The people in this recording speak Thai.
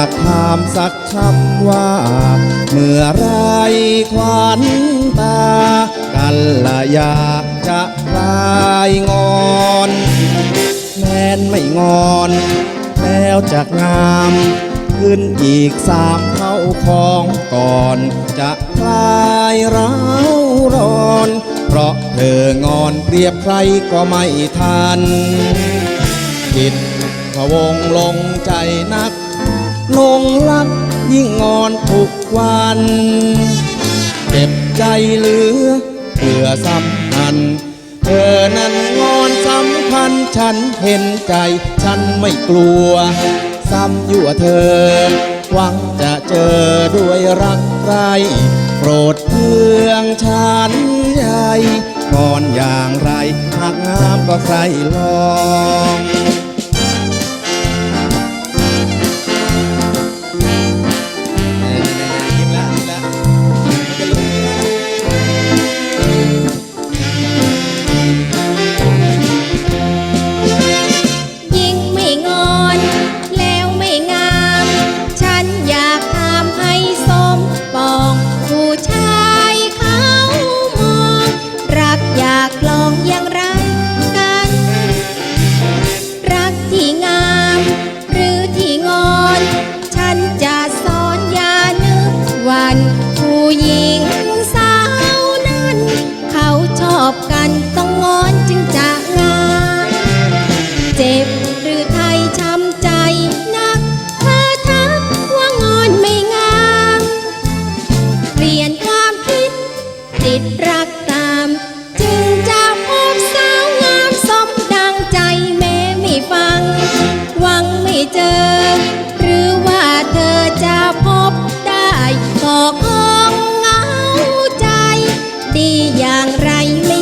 ากถามสักคำว่า เมื่อไรควันตา กันละยาจะคลายงอนแม้นไม่งอน แล้วจากงาม ขึ้นอีกสามเท่าของก่อน จะคลายร้าวร้อน เพราะเธองอนเปรียบใครก็ไม่ทันจิตพวงลงใจนัก หลงรักยิ่งงอนทุกวัน เจ็บใจเหลือเพื่อสัมพันธ์เธอนั้นงอนสำคัญฉันเห็นใจ ฉันไม่กลัว ซ้ำยั่วเธอ หวังจะเจอด้วยรักใครโปรดเพื่องฉันใหญ่ก่อนอย่างไรหากงามก็ใครลอง หญิงสาวนั้น เขาชอบกันต้องงอนจึงจะงามเจ็บหรือไทยช้ำใจนักเธอทักว่างอนไม่งามเปลี่ยนความคิดติดรักตาม จึงจะพบสาวงามสมดังใจแม้ไม่ฟัง หวังไม่เจอ หรือว่าเธอจะพบได้ขอขอ ดีอย่างไรไ